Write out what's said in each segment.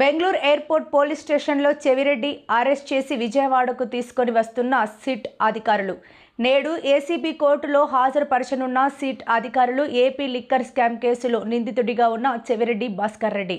Bengaluru airport police స్టేషన్లో Chevireddy arrest చేసి విజయవాడకు తీసుకొని వస్తున్న సిట్ అధికారులు. నేడు ఏసీబీ కోర్టులో హాజరుపరచనున్న సిట్ అధికారులు ఏపీ లిక్కర్ స్కామ్ కేసులో నిందితుడిగా ఉన్న Chevireddy Bhaskar Reddy.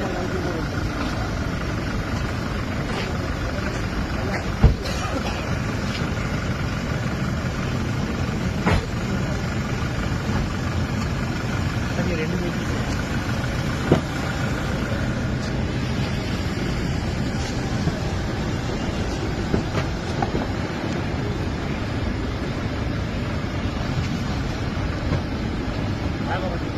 I don't know.